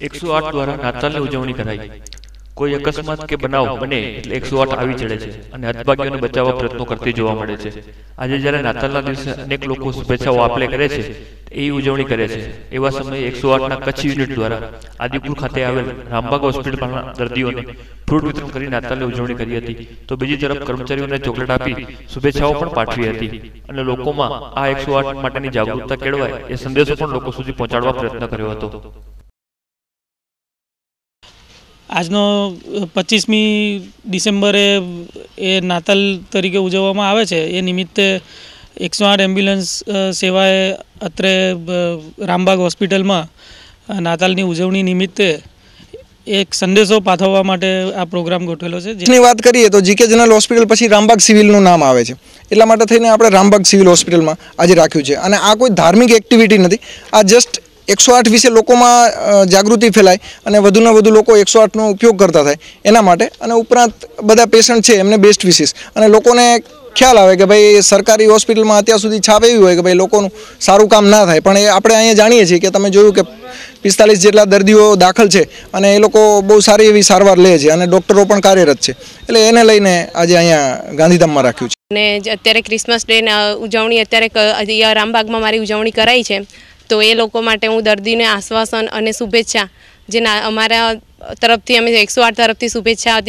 એકસો આઠ દ્વારા નાતાલની ઉજવણી કરાઈ. કોઈ અકસ્માત કે બનાવ બને એટલે એકસો આઠ આવી ચડે છે અને હદભાગ્યોને બચાવવા પ્રયત્નો કરતી જોવા મળે છે. આજે જ્યારે નાતાલના દિવસે અનેક લોકો શુભેચ્છાઓ આપલે કરે છે, એ ઉજવણી કરે છે. એવા સમયે એકસો આઠના કચ્છ યુનિટ દ્વારા આદિપુર ખાતે આવેલ રામબાગ હોસ્પિટલના દર્દીઓને ફ્રૂટ વિતરણ કરી નાતાલની ઉજવણી કરી હતી. તો બીજી તરફ કર્મચારીઓને ચોકલેટ આપી શુભેચ્છાઓ પણ પાઠવી હતી અને લોકોમાં આ એકસો આઠ માટેની જાગૃતતા કેળવાય એ સંદેશો પણ લોકો સુધી પહોંચાડવા પ્રયત્ન કર્યો હતો. આજનો પચીસમી ડિસેમ્બરે એ નાતાલ તરીકે ઉજવવામાં આવે છે. એ નિમિત્તે એકસો આઠ એમ્બ્યુલન્સ સેવાએ અત્રે રામબાગ હોસ્પિટલમાં નાતાલની ઉજવણી નિમિત્તે એક સંદેશો પાઠવવા માટે આ પ્રોગ્રામ ગોઠવેલો છે. જેની વાત કરીએ તો જીકે જનરલ હોસ્પિટલ પછી રામબાગ સિવિલનું નામ આવે છે. એટલા માટે થઈને આપણે રામબાગ સિવિલ હોસ્પિટલમાં આજે રાખ્યું છે. અને આ કોઈ ધાર્મિક એક્ટિવિટી નથી. આ જસ્ટ એકસો આઠ વિશે લોકોમાં જાગૃતિ ફેલાય અને વધુને વધુ લોકો એકસો આઠનો ઉપયોગ કરતા થાય એના માટે અને ઉપરાંત બધા પેશન્ટ છે એમને બેસ્ટ વિશેસ અને લોકોને ખ્યાલ આવે કે ભાઈ સરકારી હોસ્પિટલમાં અત્યાર સુધી છાપ એવી હોય કે ભાઈ લોકોનું સારું કામ ના થાય. પણ એ આપણે અહીંયા જાણીએ છીએ કે તમે જોયું કે પિસ્તાલીસ જેટલા દર્દીઓ દાખલ છે અને એ લોકો બહુ સારી એવી સારવાર લે છે અને ડૉક્ટરો પણ કાર્યરત છે. એટલે એને લઈને આજે અહીંયા ગાંધીધામમાં રાખ્યું છે. અને અત્યારે ક્રિસમસ ડે ઉજવણી અત્યારે રામબાગમાં મારી ઉજવણી કરાઈ છે. તો એ લોકો માટે હું દર્દીને આશ્વાસન અને શુભેચ્છા, જેના અમારા તરફથી અમે એકસો આઠ તરફથી શુભેચ્છા હતી